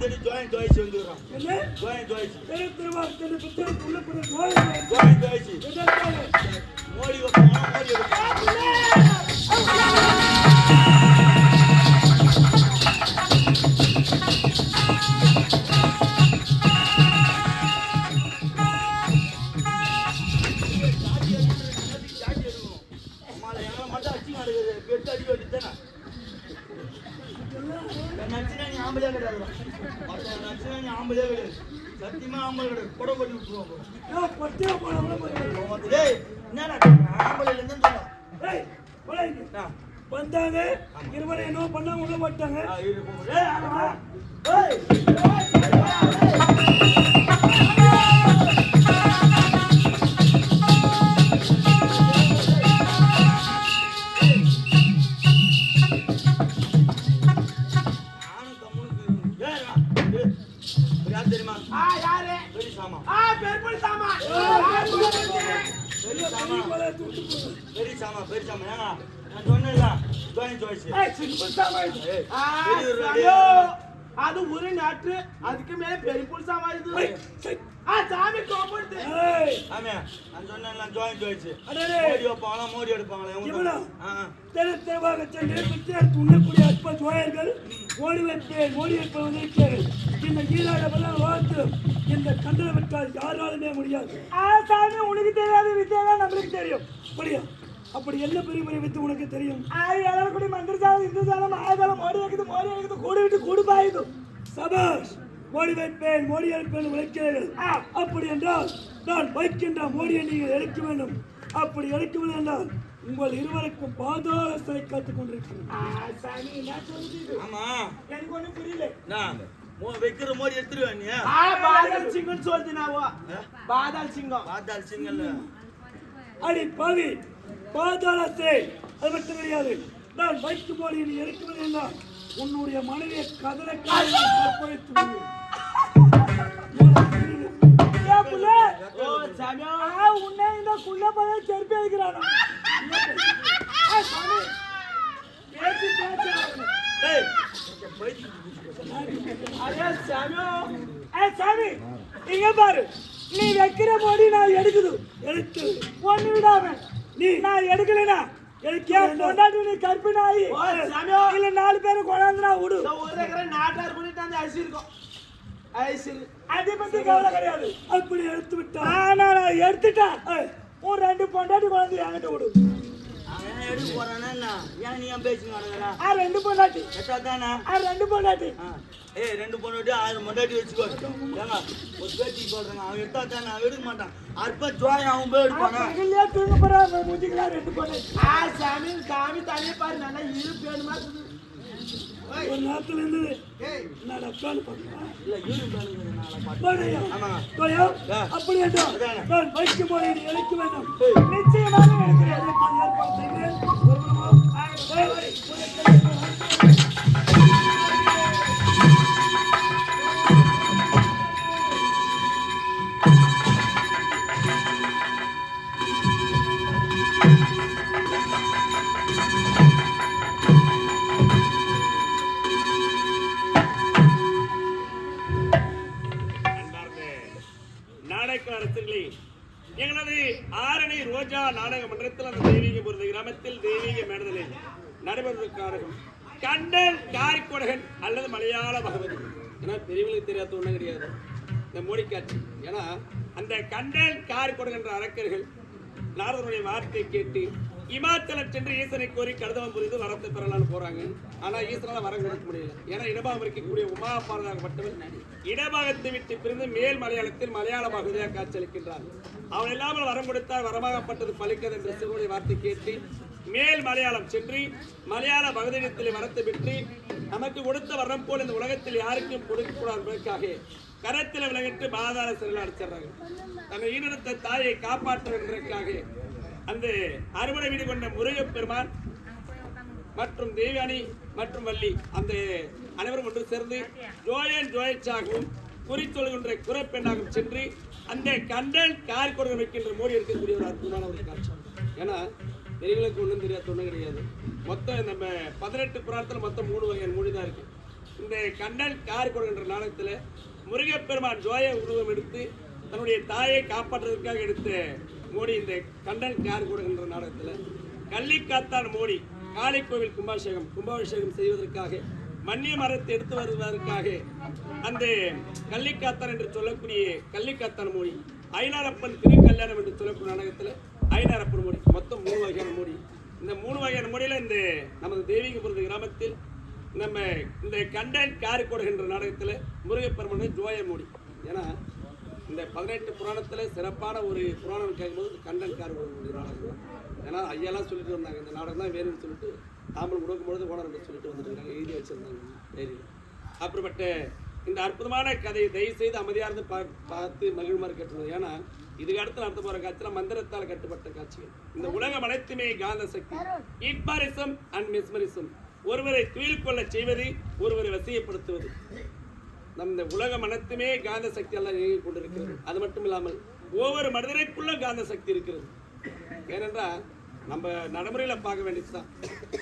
தேடி ஜோயின் ஜோயிச்சு வந்துடுறோம் என்ன? ஜோயின் ஜோயிச்சு. ஜோயின் ஜோயிச்சு. மோடி வைப்போம் மோடி வைப்போம் ஆம்பளையா கிடையாது சத்தியமா ஆம்பளை கூட பண்ணி விட்டுருவாங்க டேய் என்னடா ஆம்பளை இல்லைன்னு சொல்ல வந்தாங்க. இருவரை என்ன பண்ணாங்க உள்ள ஏய். பெரிய சாமா. பெரிய சாமா, பெரிய சாமா. ஏங்க, நான் சொன்னேன்ல, ஏய், ஆ பெரியவர். அது ஒரு நாட்டு அதுக்கு மேல பெருப்பல் சாமா இது ஆ சாமி ஏய். ஆமே, நான் joint choice. அடடே. மோடி வைப்பாங்களா, மோடி எடுப்பாங்களா, இவனா? ஆ, ஆ. தெரு தெருவாக சென்று பிச்சையார் துண்ணக்கூடிய அற்ப ஜோயர்கள் ஓடி வைப்பேன் ஓடி வைப்பேன் வந்திருக்கிறேன் இந்த ஈராடமெல்லாம் வாழ்த்து இந்த கண்டனை விட்டால் யாராலுமே முடியாது. ஆ சாமி உனக்கு தெரியாத வித்தியா தான் நம்மளுக்கு தெரியும். அப்படியா? அப்படி என்ன பெரிய பெரிய வித்து உனக்கு தெரியும்? எல்லாருக்கும் மந்திரசாலம் இந்து சாலம் ஆதாரம் மோடி வைக்குது கூடு விட்டு கூடு பாயுது சபாஷ் மோடி வைப்பேன் மோடி வைப்பேன் உழைக்கிறீர்கள். அப்படி என்றால் நான் வைக்கின்ற மோடியை நீங்கள் எடுக்க வேண்டும். அப்படி எடுக்க வேண்டும் என்றால் உங்கள் இருவருக்கும் பாதாள சிறை காத்துக் கொண்டிருக்கிறேன்? ஆமா, எனக்கு ஒண்ணும் புரியல. நான் மோ- வைக்கிற மோடி எடுத்துருவா நீ. ஆ பாதாள் சிங்கம் சொல்லுது நாவோ பாதாள் சிங்கம். பார்த்தால் சிங்கல்ல அடி பாவி. பாதாள சிறை. அது மட்டும் கிடையாது. நான் வைக்கும் மோடியை நீ எடுக்க வேண்டும் என்றால் உன்னுடைய மனைவியை கதற கற்பழித்து உன்னை இந்த குள்ள பையன் செருப்பி பைத்தியம் பிடிச்சு. அரே சாமி இங்க பாரு. நீ வைக்கிற மோடி நான் எடுக்குது. எடுத்து. ஒண்ணு விடாம. நீ நான் எடுக்கலனா எனக்கு ஏன் கொண்டாடி நீ கற்பினாயி இல்ல நாலு பேரும் கொண்டாந்துனா விடு. ஒரு ஏக்கரை நாட்டார் கூட்டிட்டு வந்து அரிசி இருக்கும். அரிசி அதை பத்தி கவலை கிடையாது. அப்படி எடுத்து விட்டா. நான் எடுத்துட்டேன். ஒரு ரெண்டு பொண்டாட்டி குழந்தை என்கிட்ட விடு. எடுக்க போறானா என்ன? ஏன் நீ ஏன் பேசின்னு கிடக்குற? ஆ ரெண்டு பொண்டாட்டி. எட்டா தானே? ஆ ரெண்டு பொண்டாட்டி. ஏய் ரெண்டு பொண்ணு ஆறு மொண்டாட்டி வச்சுக்கோ. ஏங்க ஒரு பேட்டி சொல்றேங்க. அவன் எடுத்தா தானே அவன் எடுக்க மாட்டான். அற்ப ஜோய் அவன் போய் எடுப்பானா? பகல்லையே தூங்க ரெண்டு பொண்டாட்டி. ஆ சாமி சாமி தனியே பாரு. நல்லா இரு வேணுமா? ஒரு நேரத்துல இருந்தது என்னடா இல்ல. அப்படி என்றால் அதானே. நான் வைக்கும் போது நீ எடுக்க வேண்டும். ஏய். நிச்சயமாக ஏற்பாடு எங்களது ஆரணி ரோஜா நாடக மன்றத்தில் அந்த தெய்வீக பொருந்த கிராமத்தில் தெய்வீக மேடலில் நடைபெறுவதற்கான கண்டன் காரிக்கொடகன் அல்லது மலையாள பகவதி. ஏன்னா பெரியவங்களுக்கு தெரியாத ஒன்றும் கிடையாது. இந்த மோடி காட்சி ஏன்னா அந்த கண்டன் காரிக்கொடகன் என்ற அரக்கர்கள் நாரதனுடைய வார்த்தையை கேட்டு இமாச்சலம் சென்று ஈசனை கோரி கருதவம் புரிந்து வரத்தை பெறலாம்னு போறாங்க. ஆனா ஈசனால வரம் கொடுக்க முடியல. ஏன்னா இடபாகம் இருக்கக்கூடிய உமா மட்டுமே இடபாகத்தை விட்டு பிரிந்து மேல் மலையாளத்தில் மலையாள பகுதியாக காட்சியளிக்கின்றார். அவன் இல்லாமல் வரம் கொடுத்தால் வரமாகப்பட்டது பலிக்கது என்ற சிறுவனுடைய வார்த்தை கேட்டு மேல் மலையாளம் சென்று மலையாள பகுதியிடத்தில் வரத்தை பெற்று நமக்கு கொடுத்த வரம் போல் இந்த உலகத்தில் யாருக்கும் கொடுக்கக்கூடாது என்பதற்காக கரத்தில் விலகிட்டு பாதாள சிறையில் அடைச்சிடுறாங்க. தன்னை ஈடுத்த தாயை காப்பாற்றுவதற்காக அந்த அறுவடை வீடு கொண்ட முருகப் பெருமான் மற்றும் தேவியானி மற்றும் வள்ளி அந்த அனைவரும் ஒன்று சேர்ந்து ஜோயன் ஜோயச்சாகவும் குறித்தொழுகின்ற சொல்கின்ற குரப்பெண்ணாகவும் சென்று அந்த கண்டல் கார் கொடுக்க வைக்கின்ற மோடி இருக்கக்கூடிய ஒரு அற்புதமான ஒரு காட்சி. ஏன்னா பெரியவங்களுக்கு ஒன்றும் தெரியாது ஒன்றும் கிடையாது. மொத்தம் நம்ம பதினெட்டு புராணத்தில் மொத்தம் மூணு வகையான மொழி தான் இருக்குது இந்த கண்ணன் கார் கொடுக்கின்ற நாடகத்தில் முருகப்பெருமான் ஜோய உருவம் எடுத்து தன்னுடைய தாயை காப்பாற்றுவதற்காக எடுத்த மோடி இந்த கண்டன் கார் கொடுக்கின்ற நாடகத்தில்? கள்ளிக்காத்தான் மோடி காளி கோவில் கும்பாபிஷேகம் கும்பாபிஷேகம் செய்வதற்காக மன்னிய மரத்தை எடுத்து வருவதற்காக அந்த கள்ளிக்காத்தான் என்று சொல்லக்கூடிய கள்ளிக்காத்தான் மோடி ஐநாரப்பன் திருக்கல்யாணம் என்று சொல்லக்கூடிய நாடகத்தில் ஐநாரப்பன் மோடி மொத்தம் மூணு வகையான மோடி. இந்த மூணு வகையான மொழியில் இந்த நமது தெய்வீகபுரது கிராமத்தில் நம்ம இந்த கண்டன் காரி கொடுகின்ற நாடகத்தில் முருகப்பெருமன் ஜோய மோடி. ஏன்னா இந்த பதினெட்டு புராணத்தில் சிறப்பான ஒரு புராணம் கேட்கும்போது கண்டன் ஒரு ஒரு நாடகம். ஏன்னா ஐயாலாம் சொல்லிட்டு வந்தாங்க. இந்த நாடகம் தான் வேணும்னு சொல்லிட்டு தாமல் கொடுக்கும்பொழுது ஓனர் சொல்லிட்டு வந்துருக்காங்க எழுதி வச்சிருந்தாங்க. டைரியில் அப்புறப்பட்ட இந்த அற்புதமான கதையை தயவு செய்து அமைதியாக இருந்து பா பார்த்து மகிழ்மாறு கேட்டுருந்தது ஏன்னா இதுக்கு அடுத்து நடத்த போகிற காட்சியில் மந்திரத்தால் கட்டுப்பட்ட காட்சிகள். இந்த உலகம் அனைத்துமே காந்த சக்தி. இட்பாரிசம் அண்ட் மெஸ்மரிசம் ஒருவரை துயில் கொள்ள செய்வது ஒருவரை வசியப்படுத்துவது. நம் இந்த உலகம் காந்த சக்தி எல்லாம் இயங்கிக் கொண்டிருக்கிறது. அது மட்டும் இல்லாமல் ஒவ்வொரு மனிதனுக்குள்ள காந்த சக்தி இருக்கிறது. ஏனென்றால் நம்ம நடைமுறையில் பார்க்க வேண்டியதுதான்.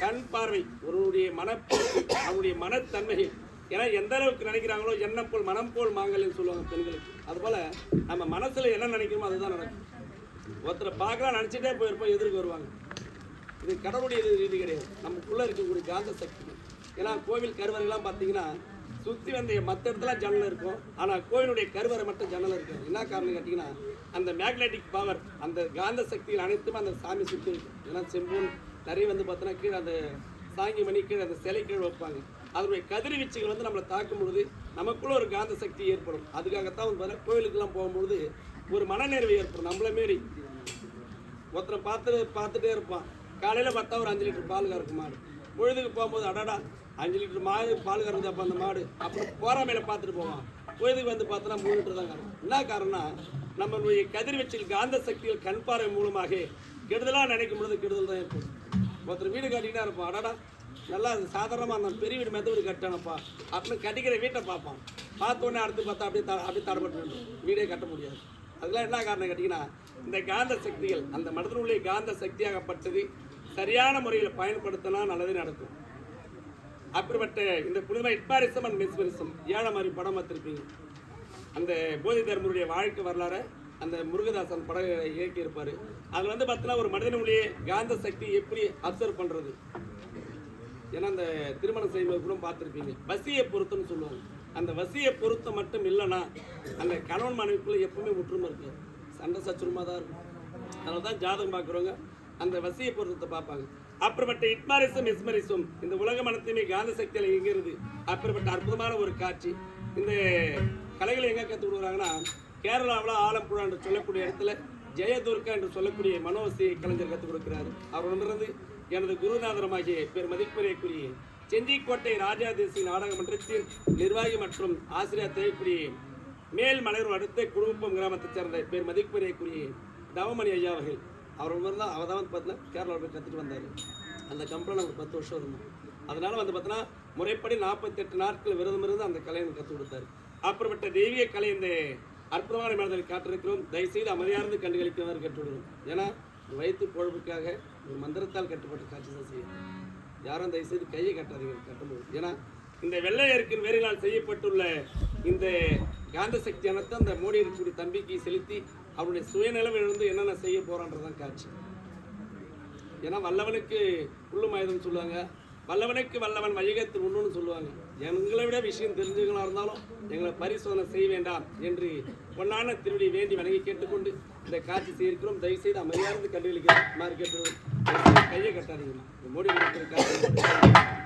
கண் பார்வை ஒருவருடைய மனப்போக்கு அவருடைய மனத்தன்மைகள். ஏன்னா எந்த அளவுக்கு நினைக்கிறாங்களோ எண்ணம் போல் மனம் போல் மாங்கல்னு சொல்லுவாங்க பெண்களுக்கு. அதுபோல் நம்ம மனசில் என்ன நினைக்கிறோமோ அதுதான் நடக்கும். ஒருத்தரை பார்க்கலாம் நினச்சிட்டே போயிருப்போம் எதிர்க்கு வருவாங்க. இது கடவுளுடைய இது கிடையாது. நமக்குள்ளே இருக்கக்கூடிய காந்த சக்தி ஏன்னா கோவில் கருவறைலாம் பார்த்தீங்கன்னா சுற்றி வந்து மற்ற இடத்துல ஜன்னல் இருக்கும். ஆனால் கோயிலுடைய கருவறை மட்டும் ஜன்னல் இருக்கும். என்ன காரணம் கேட்டிங்கன்னா அந்த மேக்னெட்டிக் பவர் அந்த காந்த சக்திகள் அனைத்துமே அந்த சாமி சுற்றி இருக்கும். ஏன்னா செம்பூன் நிறைய வந்து பார்த்தோன்னா கீழே அந்த சாங்கி மணி கீழே அந்த சிலை கீழே வைப்பாங்க. அதனுடைய கதிர்வீச்சுகள் வந்து நம்மளை தாக்கும் பொழுது நமக்குள்ள ஒரு காந்த சக்தி ஏற்படும். அதுக்காகத்தான் வந்து பார்த்தா கோயிலுக்கெல்லாம் போகும்பொழுது ஒரு மனநிறைவு ஏற்படும். நம்மள மாரி ஒருத்தனை பார்த்து பார்த்துட்டே இருப்பான். காலையில் பார்த்தா ஒரு அஞ்சு லிட்டர் பால் கறக்கும் பொழுதுக்கு போகும்போது அடடா அஞ்சு லிட்டர் மாடு பால் கறந்து அப்போ அந்த மாடு அப்புறம் போகிற மேலே பார்த்துட்டு போவோம் கோயிலுக்கு வந்து பார்த்தோன்னா மூணு லிட்டர் தான் கறக்கும். என்ன காரணம்னா நம்மளுடைய கதிர்வீச்சில் காந்த சக்திகள் கண் பார்வை மூலமாக கெடுதலாக நினைக்கும் பொழுது கெடுதல் தான் ஏற்படும். ஒருத்தர் வீடு கட்டிக்கிட்டா இருப்போம் அடடா நல்லா சாதாரணமாக அந்த பெரிய வீடு மெத்த வீடு கட்டணப்பா அப்படின்னு கட்டிக்கிற வீட்டை பார்ப்பான். பார்த்தோன்னே அடுத்து பார்த்தா அப்படியே த- அப்படியே தடப்பட்டு வேண்டும் வீடே கட்ட முடியாது. அதெல்லாம் என்ன காரணம் கேட்டிங்கன்னா இந்த காந்த சக்திகள் அந்த மனதினுடைய காந்த சக்தியாகப்பட்டது சரியான முறையில் பயன்படுத்தினா நல்லதே நடக்கும். அப்படிப்பட்ட இந்த புனிதமை இட்பாரிசம் அண்ட் மெஸ்பரிசம் ஏழை மாதிரி படம் பார்த்துருப்பீங்க அந்த போதி தர்மருடைய வாழ்க்கை வரலாறு அந்த முருகதாசன் படம் இயக்கியிருப்பார். அதில் வந்து பார்த்தீங்கன்னா ஒரு மனிதனுடைய காந்த சக்தி எப்படி அப்சர்வ் பண்ணுறது ஏன்னா அந்த திருமணம் செய்யும்போது கூட பார்த்துருப்பீங்க வசியை பொருத்தம்னு சொல்லுவாங்க. அந்த வசியை பொருத்தம் மட்டும் இல்லைன்னா அந்த கணவன் மனைவிக்குள்ளே எப்பவுமே ஒற்றுமை இருக்கு. சண்டை சச்சுரமாக தான் இருக்கும். அதனால தான் ஜாதகம் பார்க்குறவங்க அந்த வசியை பொருத்தத்தை பார்ப்பாங்க. அப்புறப்பட்ட இட்மாரிசம் எஸ்மரிசம் இந்த உலக மனத்தையுமே காந்த சக்தியில் இயங்குகிறது. அப்புறப்பட்ட அற்புதமான ஒரு காட்சி. இந்த கலைகளை எங்கே கற்றுக் கொடுக்குறாங்கன்னா கேரளாவில் ஆலப்புழா என்று சொல்லக்கூடிய இடத்துல ஜெயதுர்கா என்று சொல்லக்கூடிய மனோசி கலைஞர் கற்றுக் கொடுக்கிறாரு. அவரிடமிருந்து எனது குருநாதரமாகிய பெரும் மதிப்புரைக்குரிய செஞ்சிக்கோட்டை ராஜாதேசி நாடக மன்றத்தின் நிர்வாகி மற்றும் ஆசிரியர் தேவைக்குரிய மேல் மலையூர் அடுத்த குடும்பம் கிராமத்தைச் சேர்ந்த பேர் மதிப்புரைக்குரிய தவமணி ஐயா அவர்கள் அவர் மாதிரி தான் அவர் தான் வந்து பார்த்தீங்கன்னா கேரளாவில் போய் கற்றுட்டு வந்தார். அந்த கம்பெனியில் நாங்கள் பத்து வருஷம் இருந்தோம். அதனால் வந்து பார்த்தீங்கன்னா முறைப்படி நாற்பத்தெட்டு நாட்கள் விரதம் இருந்து அந்த கலையை எனக்கு கற்றுக் கொடுத்தாரு. அப்புறப்பட்ட தெய்வீக கலை இந்த அற்புதமான மேடலை காட்டிருக்கிறோம். தயவுசெய்து அமைதியார்ந்து கண்டுகளிக்குமாறு கேட்டுவிடுவோம் ஏன்னா வயிற்று பொழப்புக்காக ஒரு மந்திரத்தால் கட்டுப்பட்ட காட்சி தான் செய்யும். யாரும் தயவுசெய்து கையை கட்டாதீங்க கட்டும்போது ஏன்னா இந்த வெள்ளையருக்கின் வேறினால் செய்யப்பட்டுள்ள இந்த காந்த சக்தி அந்த மோடி இருக்கக்கூடிய தம்பிக்கு செலுத்தி அவருடைய சுயநிலவை இழந்து என்னென்ன செய்ய போகிறான்றதான் காட்சி. ஏன்னா வல்லவனுக்கு புல்லும் சொல்லுவாங்க. வல்லவனுக்கு வல்லவன் வழிகத்தில் ஒன்றுன்னு சொல்லுவாங்க. எங்களை விட விஷயம் தெரிஞ்சவங்களா இருந்தாலும் எங்களை பரிசோதனை செய்ய வேண்டாம் என்று பொன்னான திருடி வேண்டி வணங்கி கேட்டுக்கொண்டு இந்த காட்சி செய்திருக்கிறோம். தயவுசெய்து அமைதியார்ந்து கண்டுகளிக்க மாதிரி கேட்டு கையை கட்டாதீங்கம்மா இந்த மோடி காட்சி